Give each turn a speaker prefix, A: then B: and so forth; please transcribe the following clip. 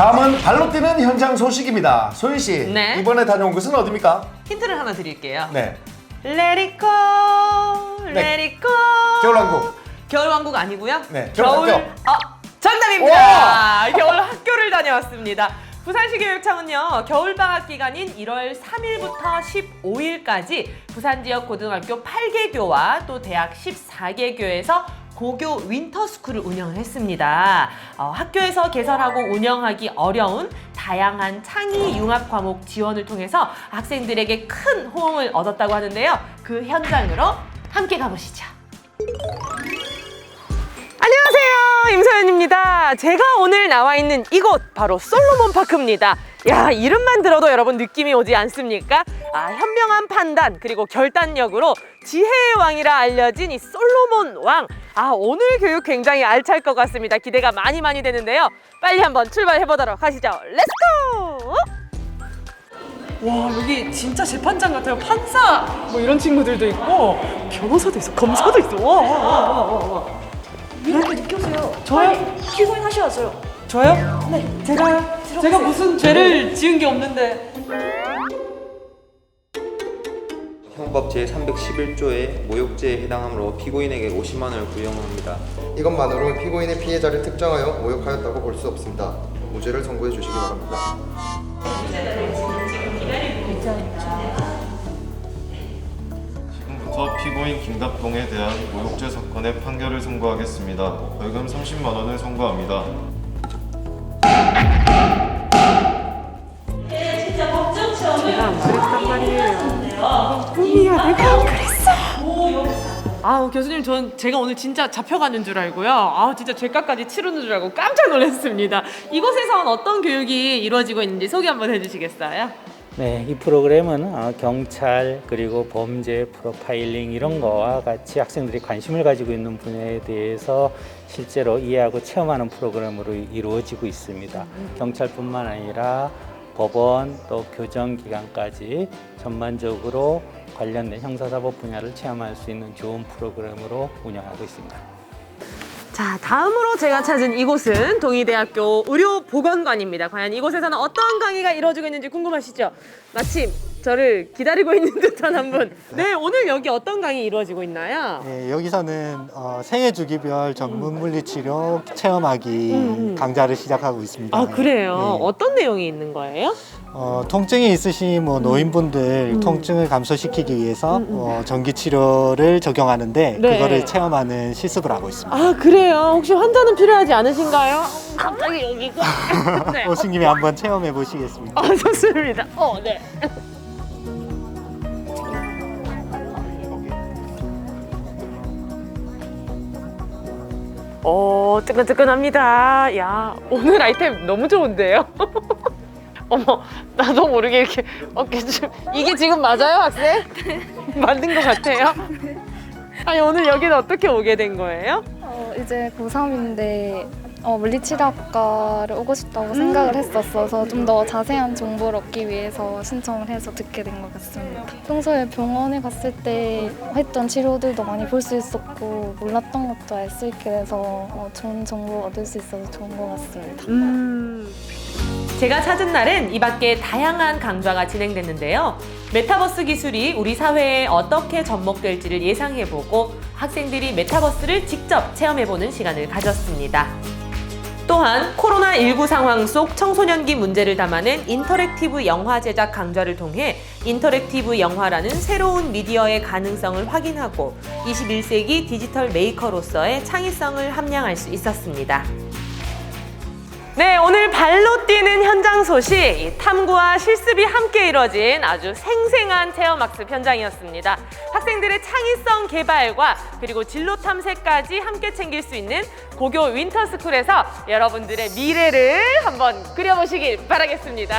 A: 다음은 발로 뛰는 현장 소식입니다. 소희 씨,
B: 네.
A: 이번에 다녀온 곳은 어디입니까?
B: 힌트를 하나 드릴게요.
A: 네,
B: Let it go,
A: 네.
B: let it go.
A: 겨울왕국.
B: 겨울왕국 아니고요.
A: 네, 겨울학교.
B: 아, 정답입니다. 겨울 학교를 다녀왔습니다. 부산시 교육청은요 겨울방학 기간인 1월 3일부터 15일까지 부산 지역 고등학교 8개 교와 또 대학 14개 교에서 고교 윈터스쿨을 운영을 했습니다. 어, 학교에서 개설하고 운영하기 어려운 다양한 창의 융합 과목 지원을 통해서 학생들에게 큰 호응을 얻었다고 하는데요. 그 현장으로 함께 가보시죠. 임소연입니다. 제가 오늘 나와 있는 이곳 바로 솔로몬 파크입니다. 야 이름만 들어도 여러분 느낌이 오지 않습니까? 아 현명한 판단 그리고 결단력으로 지혜의 왕이라 알려진 이 솔로몬 왕 아 오늘 교육 굉장히 알찰 것 같습니다. 기대가 많이 많이 되는데요. 빨리 한번 출발해 보도록 하시죠. 렛츠고 와 여기 진짜 재판장 같아요. 판사! 뭐 이런 친구들도 있고 변호사도 있어. 검사도 있어. 와, 와, 와, 와, 와, 와.
C: 이렇게 느껴져요.
B: 저요?
C: 피고인 하셔야죠.
B: 저요?
C: 네. 제가요?
B: 제가 무슨 죄를 지은 게 없는데
D: 형법 제311조의 모욕죄에 해당하므로 피고인에게 50만 원을 구형합니다.
E: 이것만으로 피고인의 피해자를 특정하여 모욕하였다고 볼 수 없습니다. 무죄를 선고해 주시기 바랍니다.
F: 지금부터 피고인 김갑동에 대한 모욕죄 사건의 판결을 선고하겠습니다. 벌금 30만 원을 선고합니다.
B: 제가 안 그랬단 말이에요. 꿈이야 내가 안 그랬어? 아우 교수님 전 제가 오늘 진짜 잡혀가는 줄 알고요. 아우 진짜 죄값까지 치르는 줄 알고 깜짝 놀랐습니다. 이곳에선 어떤 교육이 이루어지고 있는지 소개 한번 해주시겠어요?
G: 네, 이 프로그램은 어, 경찰 그리고 범죄 프로파일링 이런 거와 같이 학생들이 관심을 가지고 있는 분야에 대해서 실제로 이해하고 체험하는 프로그램으로 이루어지고 있습니다. 경찰뿐만 아니라 법원 또 교정기관까지 전반적으로 관련된 형사사법 분야를 체험할 수 있는 좋은 프로그램으로 운영하고 있습니다.
B: 자, 다음으로 제가 찾은 이곳은 동의대학교 의료보건관입니다. 과연 이곳에서는 어떤 강의가 이루어지고 있는지 궁금하시죠? 마침 저를 기다리고 있는 듯한 한 분. 네, 오늘 여기 어떤 강의 이루어지고 있나요?
H: 네, 여기서는 어, 생애 주기별 전문 물리치료 체험하기 강좌를 시작하고 있습니다.
B: 아, 그래요?
H: 네.
B: 어떤 내용이 있는 거예요?
H: 어, 통증이 있으신 뭐 노인분들
B: 음.
H: 통증을 감소시키기 위해서 어, 전기 치료를 적용하는데
B: 네.
H: 그거를 체험하는 실습을 하고 있습니다.
B: 아, 그래요? 혹시 환자는 필요하지 않으신가요? 갑자기 여기가. 네.
H: 오신 김에 한번 체험해 보시겠습니다.
B: 아, 좋습니다. 어, 네. 오, 어, 뜨끈뜨끈합니다. 야, 오늘 아이템 너무 좋은데요? 어머, 나도 모르게 이렇게 어깨 좀. 이게 지금 맞아요, 학생? 맞는 것 같아요? 아니, 오늘 여기는 어떻게 오게 된 거예요?
I: 어, 이제 고3인데 어, 물리치료학과를 오고 싶다고 생각을 했었어서 좀 더 자세한 정보를 얻기 위해서 신청을 해서 듣게 된 것 같습니다. 평소에 병원에 갔을 때 했던 치료들도 많이 볼 수 있었고 몰랐던 것도 알 수 있게 돼서 어, 좋은 정보 얻을 수 있어서 좋은 것 같습니다.
B: 음. 제가 찾은 날은 이 밖에 다양한 강좌가 진행됐는데요. 메타버스 기술이 우리 사회에 어떻게 접목될지를 예상해보고 학생들이 메타버스를 직접 체험해보는 시간을 가졌습니다. 또한 코로나19 상황 속 청소년기 문제를 담아낸 인터랙티브 영화 제작 강좌를 통해 인터랙티브 영화라는 새로운 미디어의 가능성을 확인하고 21세기 디지털 메이커로서의 창의성을 함양할 수 있었습니다. 네, 오늘 발로 뛰는 현장 소식, 이 탐구와 실습이 함께 이뤄진 아주 생생한 체험학습 현장이었습니다. 학생들의 창의성 개발과 그리고 진로 탐색까지 함께 챙길 수 있는 고교 윈터스쿨에서 여러분들의 미래를 한번 그려보시길 바라겠습니다.